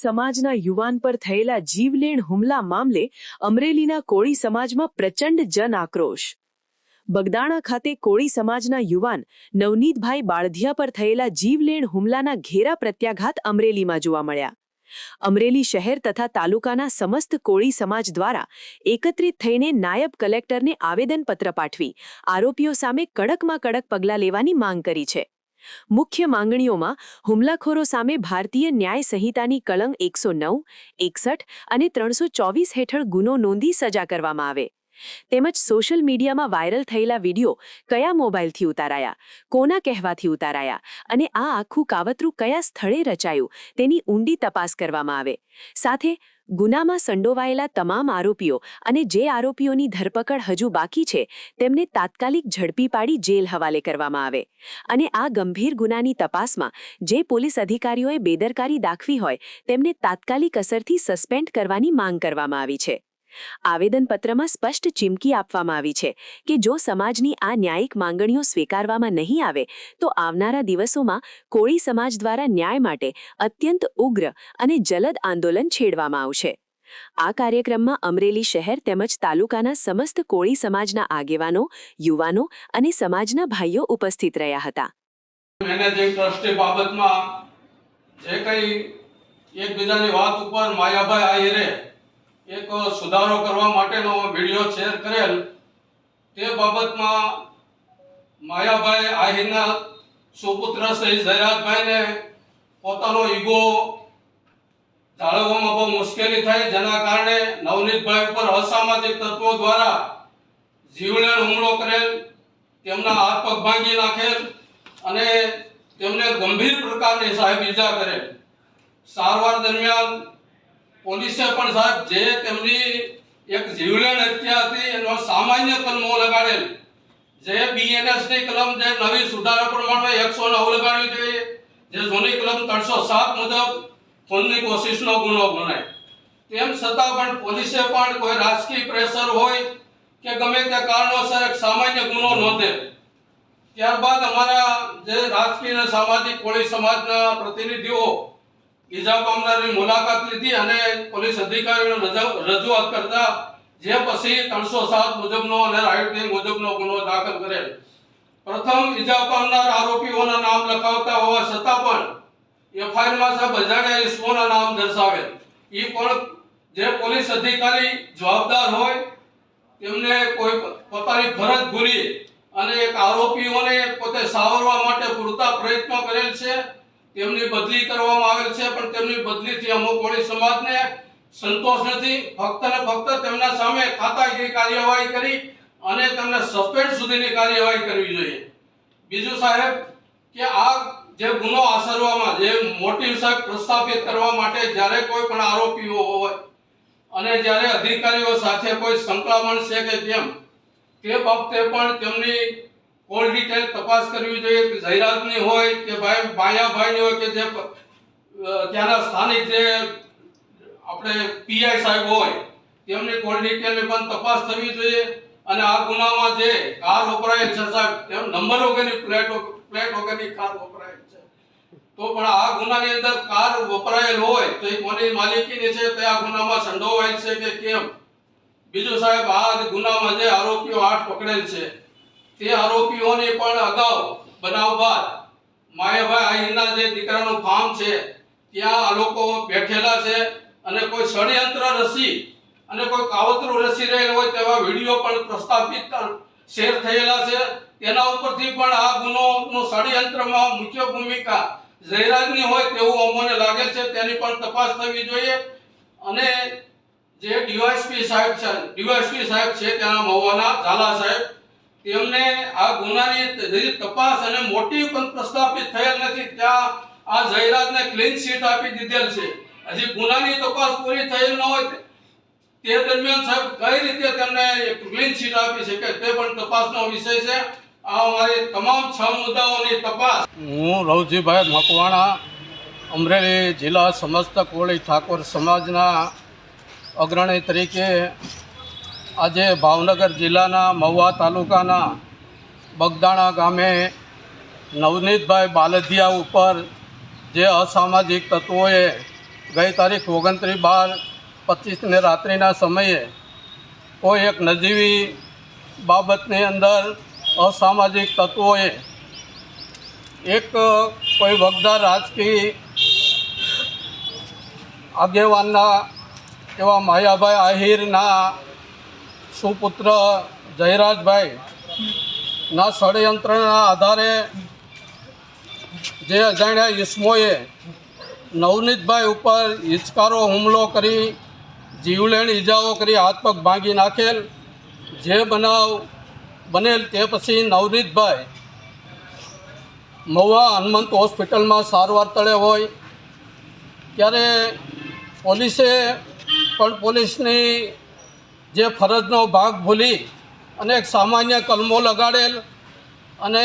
સમાજના યુવાન પર થયેલા જીવલેણ હુમલા મામલે અમરેલીના કોળી સમાજમાં પ્રચંડ જન આક્રોશ. બગદાણા ખાતે કોળી સમાજના યુવાન નવનીતભાઈ બાળધિયા પર થયેલા જીવલેણ હુમલાના ઘેરા પ્રત્યાઘાત અમરેલીમાં જોવા મળ્યા. અમરેલી શહેર તથા તાલુકાના સમસ્ત કોળી સમાજ દ્વારા એકત્રિત થઈને નાયબ કલેક્ટરને આવેદનપત્ર પાઠવી આરોપીઓ સામે કડકમાં કડક પગલાં લેવાની માંગ કરી છે. મુખ્ય માંગણીઓમાં હુમલાખોરો સામે ભારતીય ન્યાય સંહિતાની કલંગ એકસો નવ, એકસઠ અને ત્રણસો ચોવીસ હેઠળ ગુનો નોંધી સજા કરવામાં આવે. તેમજ સોશિયલ મીડિયામાં વાયરલ થયેલા વીડિયો કયા મોબાઈલથી ઉતારાયા, કોના કહેવાથી ઉતારાયા અને આ આખું કાવતરું કયા સ્થળે રચાયું તેની ઊંડી તપાસ કરવામાં આવે. સાથે ગુનામાં સંડોવાયેલા તમામ આરોપીઓ અને જે આરોપીઓની ધરપકડ હજુ બાકી છે તેમને તાત્કાલિક ઝડપી પાડી જેલ હવાલે કરવામાં આવે. અને આ ગંભીર ગુનાની તપાસમાં જે પોલીસ અધિકારીઓએ બેદરકારી દાખવી હોય તેમને તાત્કાલિક અસરથી સસ્પેન્ડ કરવાની માંગ કરવામાં આવી છે. આવેદનપત્રમાં સ્પષ્ટ ચીમકી આપવામાં આવી છે કે જો સમાજની આ ન્યાયિક માંગણીઓ સ્વીકારવામાં નહીં આવે, તો આવનારા દિવસોમાં કોળી સમાજ દ્વારા ન્યાય માટે અત્યંત ઉગ્ર અને જલદ આંદોલન છેડવામાં આવશે. આ કાર્યક્રમમાં અમરેલી શહેર તેમજ તાલુકાના સમસ્ત કોળી સમાજના આગેવાનો, યુવાનો અને સમાજના ભાઈઓ ઉપસ્થિત રહ્યા હતા. બાબતમાં જે કંઈ એકબીજાની વાત ઉપર માયાભાઈ આહિરે એક સુધારો કરવા માટેનો વીડિયો શેર કરેલ. તે બાબતમાં માયાભાઈ આહિરના સુપુત્ર શ્રી જયરાજભાઈને પોતાનો ઈગો જાળવવામાં બહુ મુશ્કેલી થઈ જેના કારણે નવનીતભાઈ ઉપર અસામાજિક તત્વો દ્વારા જીવલેણ હુમલો કરેલ, તેમના હાથ પગ ભાંગી નાખેલ અને તેમને ગંભીર પ્રકારની સાહેબ ઈજા કરેલ. સારવાર દરમિયાન પોલીસે પણ સાહેબ જે તેમની એક જીવલેણ હત્યા હતી, એનો સામાન્ય કલમો લગાડેલ. જે બીએનએસની કલમ જે નવી સુધારા પ્રમાણે એકસો નવ લગાડવી જોઈએ. જે જૂની કલમ ત્રણસો સાત મુજબ ખૂનની કોશિશનો ગુનો ગણાય. તેમ છતાં પણ પોલીસે પણ કોઈ રાજકીય પ્રેશર હોય કે ગમે તે કારણોસર એક સામાન્ય ગુનો નોંધે. ત્યારબાદ અમારા જે રાજકીય અને સામાજિક કોળી સમાજના પ્રતિનિધિઓ ઈજા પામનારની મુલાકાત લીધી અને પોલીસ અધિકારીઓને રજૂ- રજૂઆત કરતા જે પછી ત્રણસો સાત મુજબનો અને રાઇટિંગ મુજબનો ગુનો દાખલ કરેલ. પ્રથમ ઈજા પામનાર આરોપીઓના નામ લખાવતા હોવા છતાં પણ એફઆઈઆરમાં સાહેબ અજાણ્યા ઈસમોના નામ દર્શાવેલ. એ પણ જે પોલીસ અધિકારી જવાબદાર હોય, તેમને કોઈ પોતાની ફરજ ભૂલી અને એક આરોપીઓને પોતે સાવરવા માટે પૂરતા પ્રયત્નો કરેલ છે. તેમની બદલી કરવામાં આવેલ છે, પણ તેમની બદલીથી અમુક કોળી સમાજને સંતોષ નથી. ફક્ત ને ફક્ત તેમના સામે ખાતાકીય કાર્યવાહી કરી અને તેમને સસ્પેન્ડ સુધીની કાર્યવાહી કરવી જોઈએ. બીજું સાહેબ, કે આ જે ગુનો આચરવામાં, જે મોટિવ સાહેબ પ્રસ્થાપિત કરવા માટે જ્યારે કોઈ પણ આરોપીઓ હોય અને જ્યારે અધિકારીઓ સાથે કોઈ સંકળામણ છે કે કેમ, તે વખતે પણ તેમની કોલ ડિટેલ તપાસ કરવી જોઈએ કે જાહેરાતની હોય કે ભાઈ માયાભાઈની હોય કે જે ત્યાંના સ્થાનિક જે આપણે પીઆઈ સાહેબ હોય, તેમની કોલ ડિટેલની પણ તપાસ થવી જોઈએ. અને આ ગુનામાં જે કાર વપરાયેલ છે સાહેબ, તેમ નંબર વગરની પ્લેટ પ્લેટ વગરની કાર વપરાયેલ છે. તો પણ આ ગુનાની અંદર કાર વપરાયેલ હોય, તો એ કોની માલિકીની છે તે આ ગુનામાં સંડોવાયેલ છે કે કેમ? બીજું સાહેબ, આ ગુનામાં જે આરોપીઓ આઠ પકડેલ છે તે આરોપીઓને પણ અગાઉ બનાવ બાદ માયાભાઈ અહીંના જે દીકરાનું ફાર્મ છે, ત્યાં આ લોકો બેઠેલા છે અને કોઈ ષડયંત્ર રસી અને કોઈ કાવતરું રસી રહેલ હોય તેવા વીડિયો પણ પ્રસ્થાપિત શેર થયેલા છે. તેના ઉપરથી પણ આ ગુનોનું ષડયંત્રમાં મુખ્ય ભૂમિકા જયરાજની હોય તેવું અમને લાગે છે. તેની પણ તપાસ થવી જોઈએ. અને જે ડીવાયસપી સાહેબ છે, ડીવાયસપી સાહેબ છે, તેના મહુવાના ઝાલા સાહેબ તેમને આ ગુનાની તપાસ અને મોટી પણ પ્રસ્થાપિત થયેલ નથી. ત્યાં આ જયરાજને ક્લીન શીટ આપી દીધેલ છે. હજી ગુનાની તપાસ પૂરી થયેલ ન હોય તે દરમિયાન સાહેબ કઈ રીતે તેમને ક્લીન શીટ આપી શકે તે પણ તપાસનો વિષય છે. આ અમારી તમામ છ મુદ્દાઓની તપાસ. હું રવજીભાઈ મકવાણા, અમરેલી જિલ્લા સમસ્ત કોળી ઠાકોર સમાજના અગ્રણી તરીકે આજે ભાવનગર જિલ્લાના મહુવા તાલુકાના બગદાણા ગામે નવનીતભાઈ બાલધિયા ઉપર જે અસામાજિક તત્વોએ ગઈ તારીખ ઓગણત્રીસ બાર પચીસને રાત્રિના સમયે કોઈ એક નજીવી બાબતની અંદર અસામાજિક તત્વોએ એક કોઈ વગદાર રાજકીય આગેવાનના એવા માયાભાઈ આહિરના સુપુત્ર જયરાજભાઈ, ના ષડયંત્રના આધારે જે અજાણ્યા ઈસમોએ નવનીતભાઈ ઉપર હિચકારો હુમલો કરી, જીવલેણ ઈજાઓ કરી હાથ પગ ભાંગી નાખેલ. જે બનાવ બનેલ તે પછી નવનીતભાઈ મહુવા હનુમંત હોસ્પિટલમાં સારવાર તળે હોય. ત્યારે પોલીસે પણ પોલીસની જે ફરજનો ભાગ ભૂલી અને એક સામાન્ય કલમો લગાડેલ અને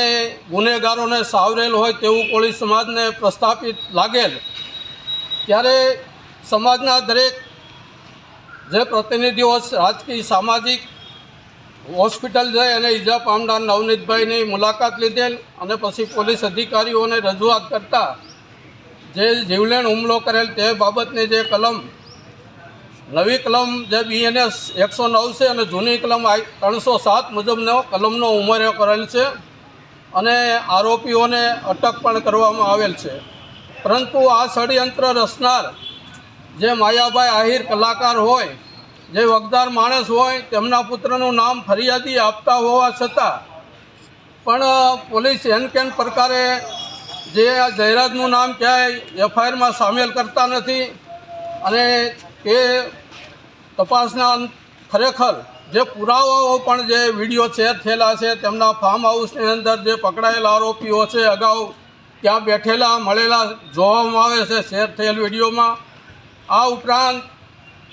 ગુનેગારોને સાવરેલ હોય તેવું કોળી સમાજને પ્રસ્થાપિત લાગેલ. ત્યારે સમાજના દરેક જે પ્રતિનિધિઓ, રાજકીય, સામાજિક, હોસ્પિટલ જઈ અને ઈજા પામનાર નવનીતભાઈની મુલાકાત લીધેલ અને પછી પોલીસ અધિકારીઓને રજૂઆત કરતા જે જીવલેણ હુમલો કરેલ તે બાબતની જે કલમ નવી કલમ જે બીએનએસ એકસો નવ છે અને જૂની કલમ ત્રણસો સાત મુજબનો કલમનો ઉમેરો કરેલ છે અને આરોપીઓને અટક પણ કરવામાં આવેલ છે. પરંતુ આ ષડયંત્ર રચનાર જે માયાભાઈ આહિર કલાકાર હોય, જે વગદાર માણસ હોય, તેમના પુત્રનું નામ ફરિયાદી આપતા હોવા છતાં પણ પોલીસ એન કેન પ્રકારે જે આ જયરાજનું નામ ક્યાંય એફઆઈઆરમાં સામેલ કરતા નથી અને તે તપાસના ખરેખર જે પુરાવાઓ પણ જે વીડિયો શેર થયેલા છે, તેમના ફાર્મ હાઉસની અંદર જે પકડાયેલા આરોપીઓ છે, અગાઉ ત્યાં બેઠેલા, મળેલા જોવામાં આવે છે શેર થયેલ વિડીયોમાં. આ ઉપરાંત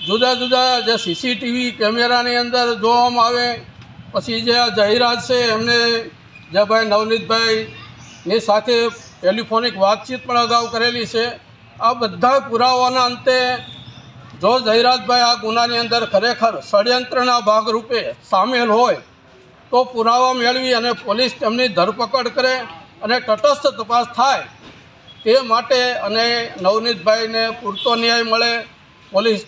જુદા જુદા જે સીસીટીવી કેમેરાની અંદર જોવામાં આવે, પછી જે જાહેરાત છે, એમને જે ભાઈ નવનીતભાઈની સાથે ટેલિફોનિક વાતચીત પણ અગાઉ કરેલી છે. આ બધા પુરાવાના અંતે જો જયરાજભાઈ આ ગુનાની અંદર ખરેખર ષડયંત્રના ભાગરૂપે સામેલ હોય, તો પુરાવા મેળવી અને પોલીસ તેમની ધરપકડ કરે અને તટસ્થ તપાસ થાય, તે માટે અને નવનીતભાઈને પૂરતો ન્યાય મળે, પોલીસ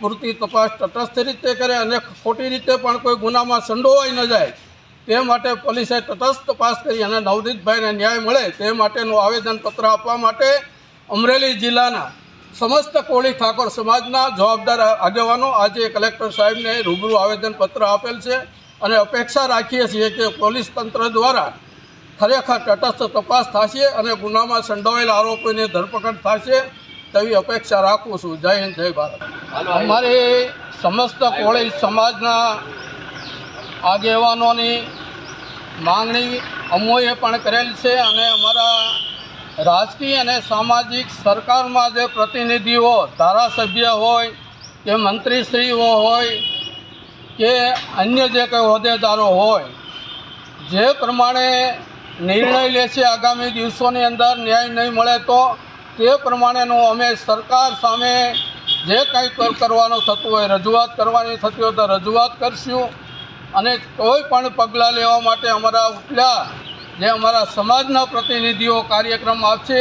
પૂરતી તપાસ તટસ્થ રીતે કરે અને ખોટી રીતે પણ કોઈ ગુનામાં સંડોવાઈ ન જાય, તે માટે પોલીસે તટસ્થ તપાસ કરી અને નવનીતભાઈને ન્યાય મળે, તે માટેનું આવેદનપત્ર આપવા માટે અમરેલી જિલ્લાના સમસ્ત કોળી ઠાકોર સમાજના જવાબદાર આગેવાનો આજે કલેક્ટર સાહેબને રૂબરૂ આવેદનપત્ર આપેલ છે અને અપેક્ષા રાખીએ છીએ કે પોલીસ તંત્ર દ્વારા ખરેખર તટસ્થ તપાસ થશે અને ગુનામાં સંડોવાયેલા આરોપીની ધરપકડ થશે તેવી અપેક્ષા રાખું છું. જય હિન્દ, જય ભારત. અમારી સમસ્ત કોળી સમાજના આગેવાનોની માંગણી અમોએ પણ કરેલ છે અને અમારા રાજકીય અને સામાજિક સરકારમાં જે પ્રતિનિધિઓ, ધારાસભ્ય હોય, કે મંત્રીશ્રીઓ હોય, કે અન્ય જે કંઈ હોદ્દેદારો હોય, જે પ્રમાણે નિર્ણય લે છે આગામી દિવસોની અંદર, ન્યાય નહીં મળે તો, તે પ્રમાણેનું અમે સરકાર સામે જે કંઈ કરવાનું થતું હોય, રજૂઆત કરવાની થતી હોય તો રજૂઆત કરશું. અને કોઈ પણ પગલાં લેવા માટે અમારા ઉપલા જે અમારા સમાજના પ્રતિનિધિઓ કાર્યક્રમ આપશે,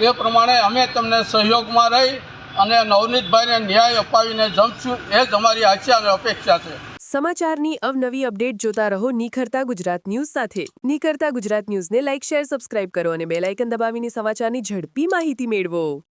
એ પ્રમાણે અમે તમને સહયોગમાં રહી અને નવનીતભાઈને ન્યાય અપાવીને જમશું. એ જ અમારી આશા અને અપેક્ષા છે. સમાચારની અવનવી અપડેટ જોતા રહો નિખરતા ગુજરાત ન્યૂઝ સાથે. નિખરતા ગુજરાત ન્યૂઝને લાઇક, શેર, સબસ્ક્રાઇબ કરો અને બેલાઇકન દબાવીને સમાચારની ઝડપી માહિતી મેળવો.